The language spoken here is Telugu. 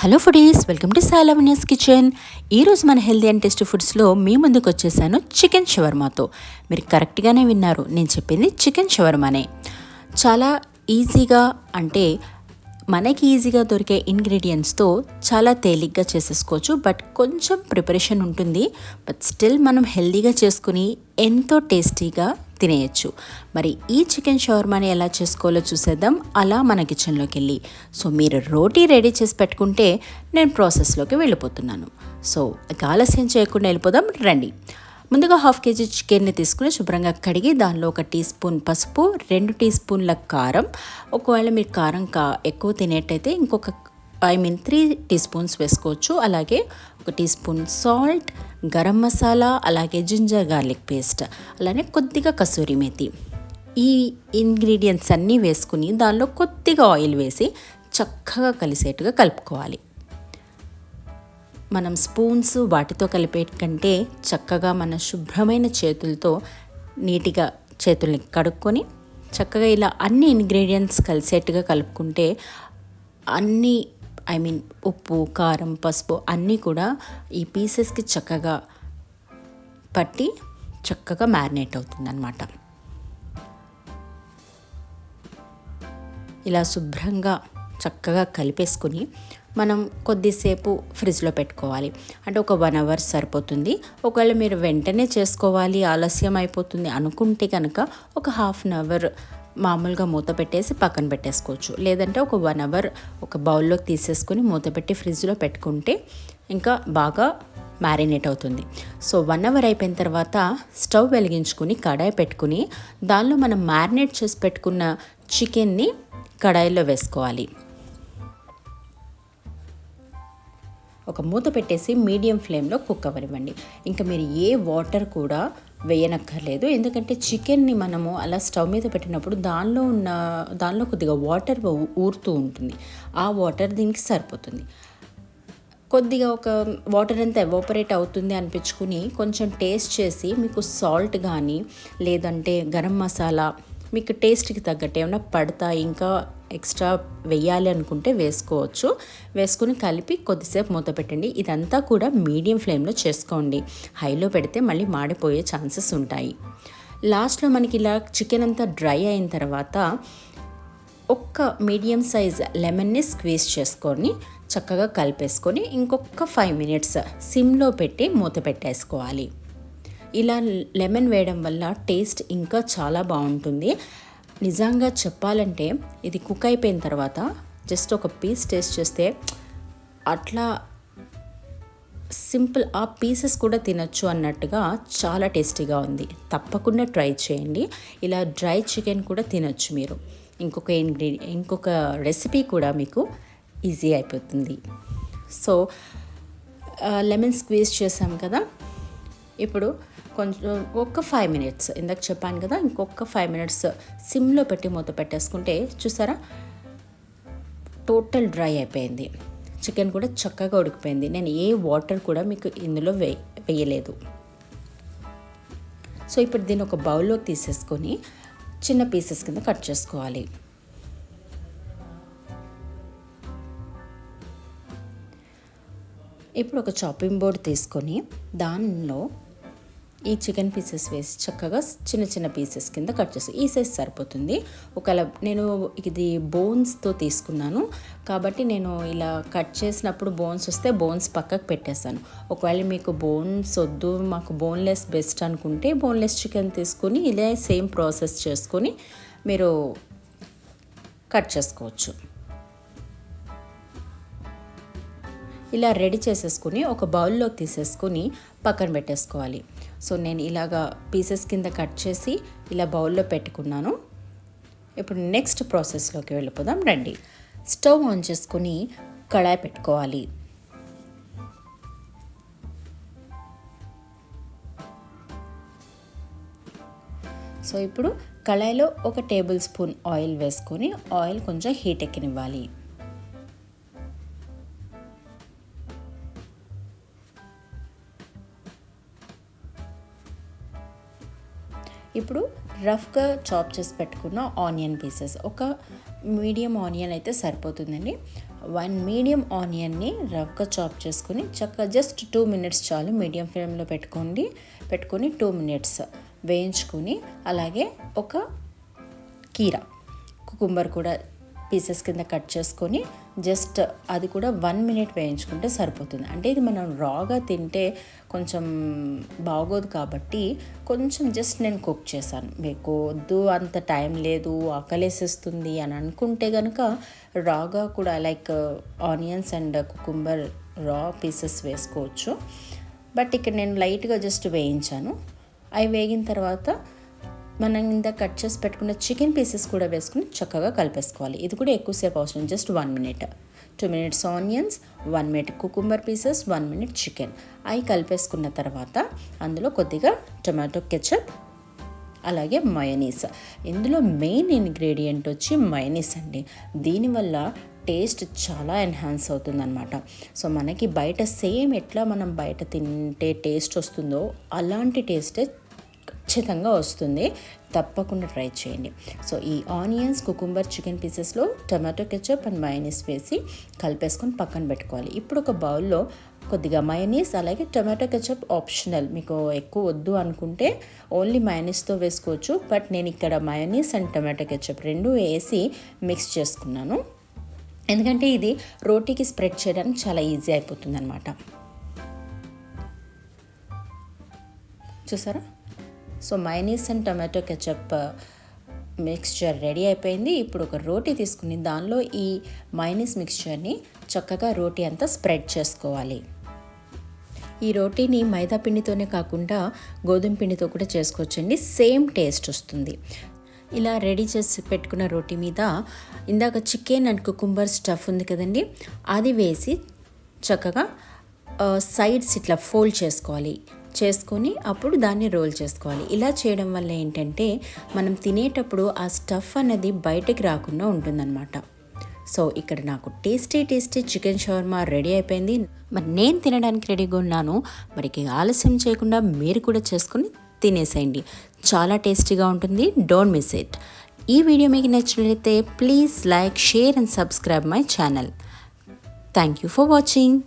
హలో ఫుడీస్ వెల్కమ్ టు సాలవనియస్ కిచెన్. ఈరోజు మన హెల్దీ అండ్ టేస్టీ ఫుడ్స్లో మీ ముందుకు వచ్చేసాను చికెన్ షవర్మాతో. మీరు కరెక్ట్గానే విన్నారు నేను చెప్పింది చికెన్ షవర్మానే. చాలా ఈజీగా అంటే మనకి ఈజీగా దొరికే ఇంగ్రీడియంట్స్తో చాలా తేలిగ్గా చేసేసుకోవచ్చు బట్ కొంచెం ప్రిపరేషన్ ఉంటుంది. బట్ స్టిల్ మనం హెల్దీగా చేసుకుని ఎంతో టేస్టీగా తినేయచ్చు. మరి ఈ చికెన్ షవర్మాని ఎలా చేసుకోవాలో చూసేద్దాం. అలా మన కిచెన్లోకి వెళ్ళి సో మీరు రోటీ రెడీ చేసి పెట్టుకుంటే నేను ప్రాసెస్లోకి వెళ్ళిపోతున్నాను. సో ఆలస్యం చేయకుండా వెళ్ళిపోదాం. రండి. ముందుగా హాఫ్ కేజీ చికెన్ని తీసుకుని శుభ్రంగా కడిగి దానిలో ఒక టీ స్పూన్ పసుపు రెండు టీ స్పూన్ల కారం. ఒకవేళ మీరు కారం కా ఎక్కువ తినేటైతే ఇంకొక I mean three teaspoons వేసుకోవచ్చు. అలాగే ఒక teaspoon salt garam masala అలాగే జింజర్ గార్లిక్ పేస్ట్ అలానే కొద్దిగా కసూరి మేతి. ఈ ఇంగ్రీడియంట్స్ అన్నీ వేసుకుని దానిలో కొద్దిగా ఆయిల్ వేసి చక్కగా కలిసేట్టుగా కలుపుకోవాలి. మనం స్పూన్స్ వాటితో కలిపే కంటే చక్కగా మన శుభ్రమైన చేతులతో నీట్గా చేతుల్ని కడుక్కొని చక్కగా ఇలా అన్ని ఇంగ్రీడియంట్స్ కలిసేట్టుగా కలుపుకుంటే అన్ని ఐ మీన్ ఉప్పు కారం పసుపు అన్నీ కూడా ఈ పీసెస్కి చక్కగా పట్టి చక్కగా మ్యారినేట్ అవుతుంది అనమాట ఇలా శుభ్రంగా చక్కగా కలిపేసుకుని మనం కొద్దిసేపు ఫ్రిడ్జ్లో పెట్టుకోవాలి. అంటే ఒక వన్ అవర్ సరిపోతుంది. ఒకవేళ మీరు వెంటనే చేసుకోవాలి ఆలస్యం అయిపోతుంది అనుకుంటే కనుక ఒక హాఫ్ అన్ అవర్ మామూలుగా మూత పెట్టేసి పక్కన పెట్టేసుకోవచ్చు. లేదంటే ఒక వన్ అవర్ ఒక బౌల్లోకి తీసేసుకొని మూత పెట్టి ఫ్రిడ్జ్లో పెట్టుకుంటే ఇంకా బాగా మ్యారినేట్ అవుతుంది. సో వన్ అవర్ అయిపోయిన తర్వాత స్టవ్ వెలిగించుకుని కడాయి పెట్టుకుని దానిలో మనం మ్యారినేట్ చేసి పెట్టుకున్న చికెన్ని కడాయిలో వేసుకోవాలి. ఒక మూత పెట్టేసి మీడియం ఫ్లేమ్లో కుక్ అవ్వనివ్వండి. ఇంకా మీరు ఏ వాటర్ కూడా వేయనక్కర్లేదు. ఎందుకంటే చికెన్ని మనము అలా స్టవ్ మీద పెట్టినప్పుడు దానిలో ఉన్న దానిలో కొద్దిగా వాటర్ ఊరుతూ ఉంటుంది. ఆ వాటర్ దీనికి సరిపోతుంది. కొద్దిగా ఒక వాటర్ అంతా ఎవాపరేట్ అవుతుంది అనిపించుకుని కొంచెం టేస్ట్ చేసి మీకు సాల్ట్ కానీ లేదంటే గరం మసాలా మీకు టేస్ట్కి తగ్గట్టు ఏమైనా పడతా ఇంకా ఎక్స్ట్రా వెయ్యాలి అనుకుంటే వేసుకోవచ్చు. వేసుకుని కలిపి కొద్దిసేపు మూత పెట్టండి. ఇదంతా కూడా మీడియం ఫ్లేమ్లో చేసుకోండి. హైలో పెడితే మళ్ళీ మాడిపోయే ఛాన్సెస్ ఉంటాయి. లాస్ట్లో మనకి ఇలా చికెన్ అంతా డ్రై అయిన తర్వాత ఒక్క మీడియం సైజ్ లెమన్ని స్క్వీజ్ చేసుకొని చక్కగా కలిపేసుకొని ఇంకొక ఫైవ్ మినిట్స్ సిమ్లో పెట్టి మూత పెట్టేసుకోవాలి. ఇలా లెమన్ వేయడం వల్ల టేస్ట్ ఇంకా చాలా బాగుంటుంది. నిజంగా చెప్పాలంటే ఇది కుక్ అయిపోయిన తర్వాత జస్ట్ ఒక పీస్ టేస్ట్ చేస్తే అట్లా సింపుల్ ఆ పీసెస్ కూడా తినచ్చు అన్నట్టుగా చాలా టేస్టీగా ఉంది. తప్పకుండా ట్రై చేయండి. ఇలా డ్రై చికెన్ కూడా తినచ్చు మీరు. ఇంకొక ఇంగ్రీడి ఇంకొక రెసిపీ కూడా మీకు ఈజీ అయిపోతుంది. సో లెమన్ స్క్వీజ్ చేసాం కదా? ఇప్పుడు కొంచెం ఒక్క ఫైవ్ మినిట్స్ ఇందాక చెప్పాను కదా ఇంకొక ఫైవ్ మినిట్స్ సిమ్లో పెట్టి మూత పెట్టేసుకుంటే చూసారా? టోటల్ డ్రై అయిపోయింది. చికెన్ కూడా చక్కగా ఉడికిపోయింది. నేను ఏ వాటర్ కూడా మీకు ఇందులో వే వేయలేదు. సో ఇప్పుడు దీన్ని ఒక బౌల్లోకి తీసేసుకొని చిన్న పీసెస్ కింద కట్ చేసుకోవాలి. ఇప్పుడు ఒక చాపింగ్ బోర్డ్ తీసుకొని దానిలో ఈ చికెన్ పీసెస్ వేసి చక్కగా చిన్న చిన్న పీసెస్ కింద కట్ చేస్తాను ఈ సైజ్ సరిపోతుంది. ఒకవేళ నేను ఇది బోన్స్తో తీసుకున్నాను. కాబట్టి నేను ఇలా కట్ చేసినప్పుడు బోన్స్ వస్తే బోన్స్ పక్కకు పెట్టేస్తాను. ఒకవేళ మీకు బోన్స్ వద్దు మాకు బోన్లెస్ బెస్ట్ అనుకుంటే బోన్లెస్ చికెన్ తీసుకొని ఇదే సేమ్ ప్రాసెస్ చేసుకొని మీరు కట్ చేసుకోవచ్చు. ఇలా రెడీ చేసేసుకుని ఒక బౌల్లోకి తీసేసుకుని పక్కన పెట్టేసుకోవాలి. సో నేను ఇలాగా పీసెస్ కింద కట్ చేసి ఇలా బౌల్లో పెట్టుకున్నాను. ఇప్పుడు నెక్స్ట్ ప్రాసెస్లోకి వెళ్ళిపోదాం. రండి. స్టవ్ ఆన్ చేసుకుని కడాయి పెట్టుకోవాలి. సో ఇప్పుడు కళాయిలో ఒక టేబుల్ స్పూన్ ఆయిల్ వేసుకొని ఆయిల్ కొంచెం హీట్ ఎక్కనివ్వాలి. ఇప్పుడు రఫ్గా చాప్ చేసి పెట్టుకున్న ఆనియన్ పీసెస్. ఒక మీడియం ఆనియన్ అయితే సరిపోతుందండి. వన్ మీడియం ఆనియన్ని రఫ్గా చాప్ చేసుకుని చక్కగా జస్ట్ టూ మినిట్స్ చాలు మీడియం ఫ్లేమ్లో పెట్టుకోండి. పెట్టుకొని టూ మినిట్స్ వేయించుకొని అలాగే ఒక కీర కుకుంబర్ కూడా పీసెస్ కింద కట్ చేసుకొని జస్ట్ అది కూడా వన్ మినిట్ వేయించుకుంటే సరిపోతుంది. అంటే ఇది మనం రాగా తింటే కొంచెం బాగోదు కాబట్టి కొంచెం జస్ట్ నేను కుక్ చేశాను. మీకు వద్దు అంత టైం లేదు ఆకలేసేస్తుంది అని అనుకుంటే కనుక రాగా కూడా like onions and cucumber raw pieces వేసుకోవచ్చు. బట్ ఇక్కడ నేను లైట్గా జస్ట్ వేయించాను. అవి వేగిన తర్వాత మనం ఇంత కట్ చేసి పెట్టుకున్న చికెన్ పీసెస్ కూడా వేసుకుని చక్కగా కలిపేసుకోవాలి. ఇది కూడా ఎక్కువసేపు అవసరం just one minute. Two minutes onions one minute cucumber pieces one minute chicken. అవి కలిపేసుకున్న తర్వాత అందులో కొద్దిగా టొమాటో కెచప్ అలాగే మయనీస్ ఇందులో మెయిన్ ఇంగ్రీడియంట్ వచ్చి మయనీస్ అండి. దీనివల్ల టేస్ట్ చాలా ఎన్హాన్స్ అవుతుందన్నమాట. సో మనకి బయట సేమ్ ఎట్లా మనం బయట తింటే టేస్ట్ వస్తుందో అలాంటి టేస్టే ఖచ్చితంగా వస్తుంది. తప్పకుండా ట్రై చేయండి. సో ఈ ఆనియన్స్ కుకుంబర్ చికెన్ పీసెస్లో టమాటో కెచప్ అండ్ మయోనీస్ వేసి కలిపేసుకొని పక్కన పెట్టుకోవాలి. ఇప్పుడు ఒక బౌల్లో కొద్దిగా మయోనీస్ అలాగే టమాటో కెచప్ ఆప్షనల్. మీకు ఎక్కువ వద్దు అనుకుంటే ఓన్లీ మయోనీస్తో వేసుకోవచ్చు. బట్ నేను ఇక్కడ మయోనీస్ అండ్ టమాటో కెచప్ రెండు వేసి మిక్స్ చేసుకున్నాను. ఎందుకంటే ఇది రోటీకి స్ప్రెడ్ చేయడానికి చాలా ఈజీ అయిపోతుంది అనమాట చూసారా? So mayonnaise and tomato ketchup mixture ready అయిపోయింది. ఇప్పుడు ఒక రోటీ తీసుకుని దానిలో ఈ మైనీస్ మిక్స్చర్ని చక్కగా రోటీ అంతా స్ప్రెడ్ చేసుకోవాలి. ఈ రోటీని మైదా పిండితోనే కాకుండా గోధుమ పిండితో కూడా చేసుకోవచ్చండి. సేమ్ టేస్ట్ వస్తుంది. ఇలా రెడీ చేసి పెట్టుకున్న రోటీ మీద ఇందాక చికెన్ అండ్ కుకుంబర్ స్టఫ్ ఉంది కదండి అది వేసి చక్కగా uh, సైడ్స్ ఇట్లా ఫోల్డ్ చేసుకోవాలి. చేసుకొని అప్పుడు దాన్ని రోల్ చేసుకోవాలి. ఇలా చేయడం వల్ల ఏంటంటే మనం తినేటప్పుడు ఆ స్టఫ్ అనేది బయటకు రాకుండా ఉంటుందన్నమాట. సో ఇక్కడ నాకు tasty tasty chicken shawarma ready అయిపోయింది. మరి నేను తినడానికి రెడీగా ఉన్నాను. మరి ఆలస్యం చేయకుండా మీరు కూడా చేసుకొని తినేసేయండి. చాలా టేస్టీగా ఉంటుంది. Don't miss it. ఈ వీడియో మీకు నచ్చినట్లయితే please like share and subscribe my channel. Thank you for watching.